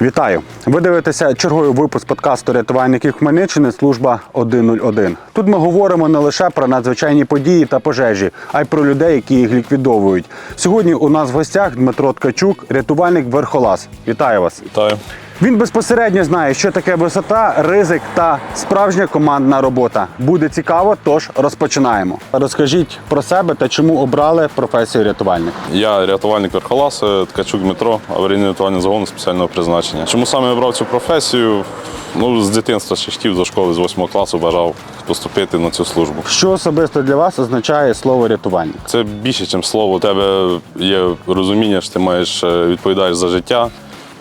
Вітаю! Ви дивитеся черговий випуск подкасту рятувальників Хмельниччини служба 101. Тут ми говоримо не лише про надзвичайні події та пожежі, а й про людей, які їх ліквідовують. Сьогодні у нас в гостях Дмитро Ткачук, рятувальник Верхолаз. Вітаю вас! Вітаю. Він безпосередньо знає, що таке висота, ризик та справжня командна робота. Буде цікаво, тож розпочинаємо. Розкажіть про себе та чому обрали професію рятувальник. Я рятувальник Верхолаз, е, Ткачук Дмитро, аварійний рятувальний загон спеціального призначення. Чому саме обрав цю професію? Ну, з дитинства ще хотів до школи з 8 класу бажав поступити на цю службу. Що особисто для вас означає слово рятувальник? Це більше, ніж слово. У тебе є розуміння, що ти маєш е, відповідаєш за життя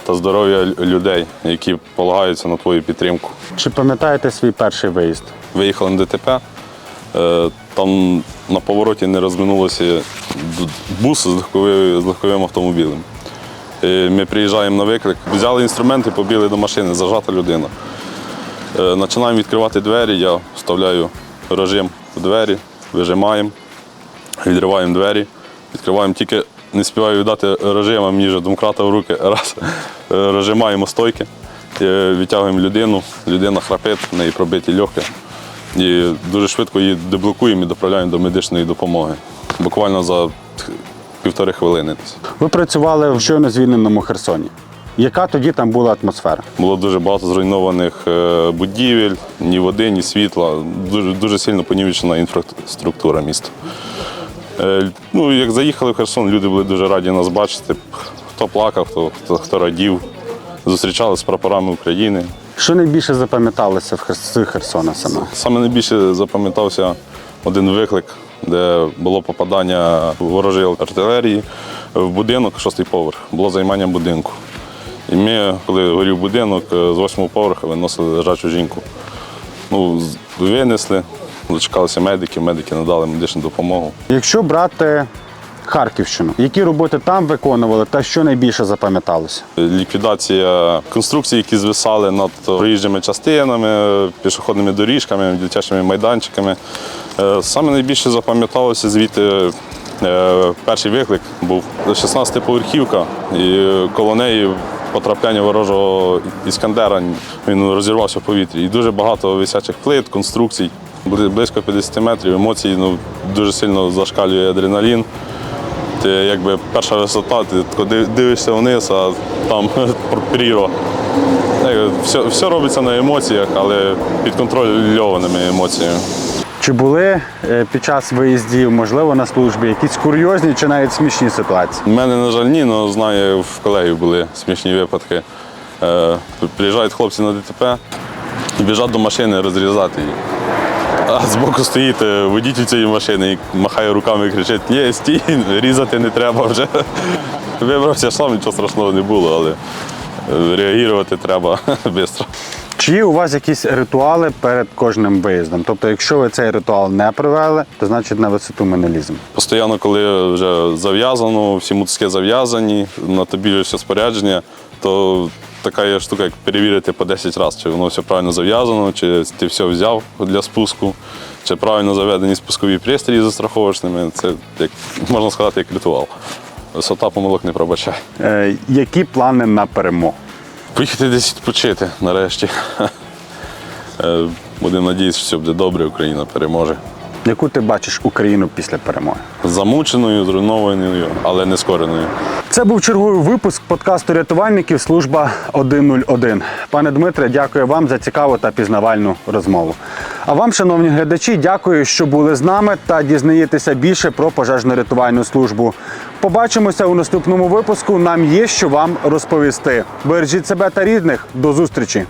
та здоров'я людей, які полагаються на твою підтримку. Чи пам'ятаєте свій перший виїзд? Виїхали на ДТП. е, Там на повороті не розминулося бус з легковим, з легковим автомобілем. Е, Ми приїжджаємо на виклик, взяли інструменти, побігли до машини, зажата людина. Е, Починаємо відкривати двері, я вставляю режим в двері, вижимаємо, відриваємо двері, відкриваємо тільки не співаю віддати режим, а мені домкрата в руки. Раз. Е, Розжимаємо стойки, е, відтягуємо людину, людина храпить, в неї пробиті легкі. І дуже швидко її деблокуємо і доправляємо до медичної допомоги. Буквально за півтори хвилини. Ви працювали в щойно звільненому Херсоні. Яка тоді там була атмосфера? Було дуже багато зруйнованих е, будівель, ні води, ні світла. Дуже, дуже сильно понівечена інфраструктура міста. Е, Ну, як заїхали в Херсон, люди були дуже раді нас бачити. Хто плакав, хто, хто, хто радів. Зустрічали з прапорами України. Що найбільше запам'яталося в Хер- Херсона саме? Саме найбільше запам'ятався один виклик, де було попадання ворожої артилерії в будинок, шостий поверх. Було займання будинку. І ми, коли горів будинок, е, з восьмого поверха виносили лежачу жінку. Ну, винесли, дочекалися медиків, медики надали медичну допомогу. Якщо брати Харківщину, які роботи там виконували та що найбільше запам'яталося? Ліквідація конструкцій, які звисали над проїжджими частинами, пішохідними доріжками, дитячими майданчиками. Е, Саме найбільше запам'яталося звідти е, перший виклик був 16-поверхівка, і коло неї потрапляння ворожого іскандера він розірвався в повітрі. І дуже багато висячих плит, конструкцій. Бли- Близько 50 метрів, емоцій ну, дуже сильно зашкалює адреналін. Ти якби перша висота, ти дивишся вниз, а там прірва. Все, все робиться на емоціях, але під контрольованими емоціями. Чи були е, під час виїздів, можливо, на службі якісь курйозні чи навіть смішні ситуації? У мене, на жаль, ні, але знаю, в колегів були смішні випадки. Е, приїжджають хлопці на ДТП і біжать до машини розрізати її. А збоку стоїть е, водитель цієї машини і махає руками і кричить: Є, стій, різати не треба вже. Вибрався сам, нічого страшного не було, але е, реагувати треба швидко. Чи є у вас якісь ритуали перед кожним виїздом? Тобто, якщо ви цей ритуал не провели, то значить на висоту ми не ліземо. Постійно, коли вже зав'язано, всі мотузки зав'язані, на тобі все спорядження, то така є штука, як перевірити по 10 разів, чи воно все правильно зав'язано, чи ти все взяв для спуску, чи правильно заведені спускові пристрої застраховочними. Це, як, можна сказати, як ритуал. Висота помилок не пробачає. Е, які плани на перемогу? Поїхати десь відпочити нарешті. Е, Будемо надіятися, що все буде добре, Україна переможе. Яку ти бачиш Україну після перемоги? Замученою, зруйнованою, але не скореною. Це був черговий випуск подкасту рятувальників служба 101. Пане Дмитре, дякую вам за цікаву та пізнавальну розмову. А вам, шановні глядачі, дякую, що були з нами та дізнаєтеся більше про пожежно-рятувальну службу. Побачимося у наступному випуску. Нам є що вам розповісти. Бережіть себе та рідних. До зустрічі!